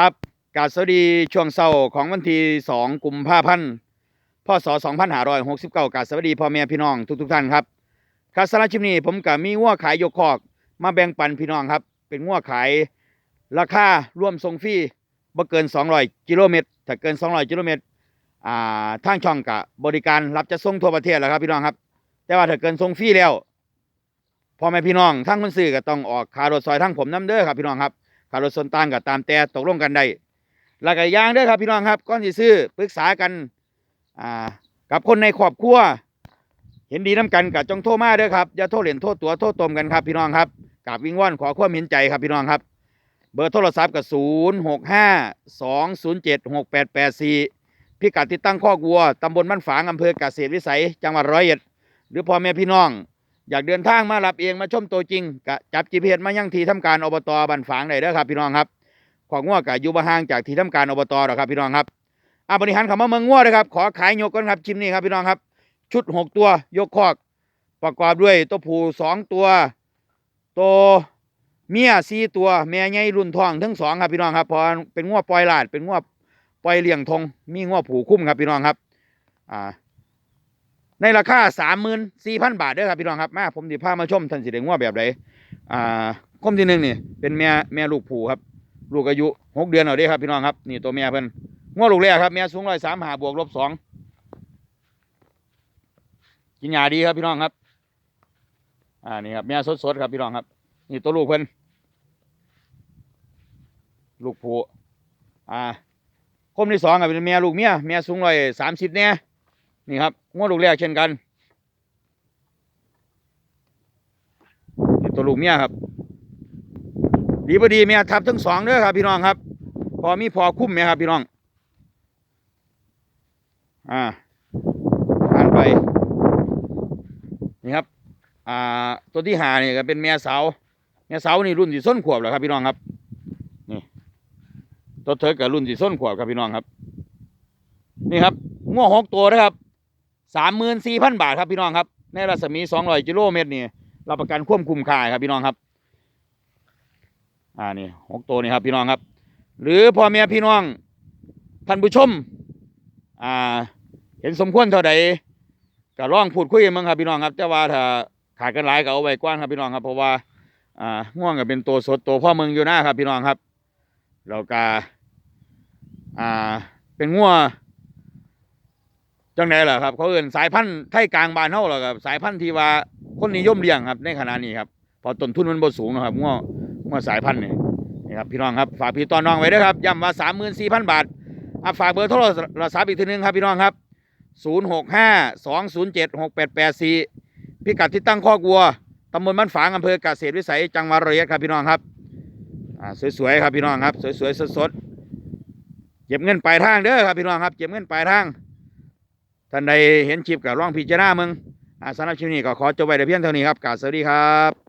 ครับกาสวัสดีช่วงเช้าของวันที่ 2 กุมภาพันธ์พศ2569กาสวัสดีพ่อแม่พี่น้องทุกๆท่านครับครับสำหรับคลิปนี้ผมก็มีงัวขายยกคอก มาแบ่งปันพี่น้องครับ เป็นงัวขายราคาร่วมส่งฟรีบ่เกิน 200 กิโลเมตร ถ้าเกิน 200 กิโลเมตรอ่าทางช่องก็บริการรับจะส่งทั่วประเทศแหล้วครับพี่น้องครับ แต่ว่าถ้าเกินส่งฟรีแล้วพ่อแม่พี่น้องทั้งคนซื้อก็ต้องออกค่ารถซอยทั้งผมน้ำเด้อครับพี่น้องครับ ค่ารถส่วนต่างก็ตามแต่ตกลงกันได้แล้วก็อย่างเด้อครับพี่น้องครับก่อนสิซื้อปรึกษากันอ่ากับคนในครอบครัวเห็นดีน้กันกับจงโทรมาเด้อครับอย่าโทรเหรียญโทษตัวโทษตมกันครับพี่น้องครับกับวิงว่อนขอความเห็นใจครับพี่น้องครับ เบอร์โทรศัพท์กับศูนย์หกห้าสองศูนย์เจ็ดหกแปดแปดสี่พิกัดติดตั้งข้อกวัวตำบลบ้านฝางอำเภอกเกษตรวิสัย จังหวัดร้อยเอ็ด หรือพ่อแม่พี่น้อง อยากเดินทางมารับเองมาชมตัวจริงกะจับจีเพีเมายังทีทำการอบตบันฝางได้เด้อครับพี่น้องครับ ของงัวกะอยู่บ่ห่างจากที่ทำการอบตหรอกครับพี่น้องครับอ่าบริหารคำว่าเมืองงัวนะครับขอขายยกก่อนครับชิมนี้ครับพี่น้องครับ ชุดหกตัวยกคอก ประกอบด้วยตัวผู้สองตัวตัวเมียสี่ตัวแม่ใหญ่รุ่นทองทั้งสองครับพี่น้องครับเพอเป็นงัวปล่อยลาดเป็นงัวปล่อยเลี้ยงทงมีงัวผูคุ้มครับพี่น้องครับ อ่า ในราคาสามหมื่นสี่พันบาทเด้อครับพี่น้องครับมาผมสิพามาชมท่านสิได้งัวแบบไหนอ่าคมที่หนึ่งนี่เป็นแม่แม่ลูกผูครับ ลูกอายุหกเดือนเอาเด้ครับพี่น้องครับนี่ตัวแม่เพิ่นงัวลูกแรกครับแม่สูงร้อยสามหาบวกลบสองกินยาดีครับพี่น้องครับ อ่านี่ครับแม่สดๆครับพี่น้องครับ นี่ตัวลูกเพิ่นลูกผูอ่าคมที่สองครับเป็นแม่ลูกเมียแม่สูงร้อยสามสิบเนี่ย นี่ครับงวดลูกแรกเช่นกันตัวลูกเมียครับ ดีพอดีเมียทับทั้งสองเด้อครับ พี่น้องครับ พอมีพอคุ้มไหมครับ พี่น้อง อ่าผ่านไป นี่ครับ อ่า ตัวที่หานี่ก็เป็นเมียสาวเมียสาวนี่รุ่นสีส้นขวบแล้วครับ พี่น้องครับ นี่ ตัวเธอกับรุ่นสีส้นขวบครับพี่น้องครับ นี่ครับง้วหกตัวนะครับ สามหมื่นสี่พันบาทครับพี่น้องครับ ในรัศมีสองร้อยกิโลเมตรนี่รับประกันควบคุมค่าครับพี่น้องครับ อ่านี่หกตัวนี่ครับพี่น้องครับ หรือพ่อแม่พี่น้องท่านผู้ชม อ่า เห็นสมควรเท่าใดก็ร้องพูดคุยกันมั้งครับพี่น้องครับแต่ว่าถ้าขาดกันหลายก็เอาไว้กว้างครับพี่น้องครับเพราะว่าอ่าง่วงก็เป็นตัวสดตัวพ่อเมืองอยู่หน้าครับพี่น้องครับแล้วก็อ่าเป็นง่วง จังไดล่ะครับ เขาเอื่นสายพันธุ์ไทยกลางบานเฮาหรอครับสายพันธุ์ที่ว่าคนนิยมเลี้ยงครับ ในขณะนี้ครับพอต้นทุนมันบ่สูงนะครับง้อง้อสายพันธุ์นี่นี่ครับพี่น้องครับฝากพี่ต้อนน้องไว้ด้วยครับย้ำว่าสามหมื่นสี่พันบาทอะฝากเบอร์โทรศัพท์อีกทีหนึงครับพี่น้องครับศูนย์หกห้าสองศูนย์เจ็ดหกแปดแปดสี่พิกัดที่ตั้งข้อกวัวตำบลบ้านฝางอำเภอเกษตรวิสัยจังหวัดระยองครับพี่น้องครับอ่าสวยๆครับพี่น้องครับ สวยๆสดๆเก็บเงินปลายทางเด้อครับพี่น้องครับเก็บเงินปลายทาง ท่านใดเห็นคลิปกับร่องพิจารณามึงอาสำหรับคลิปนี้ก็ขอจบไปแต่เพียงเท่านี้ครับกาสวัสดีครับ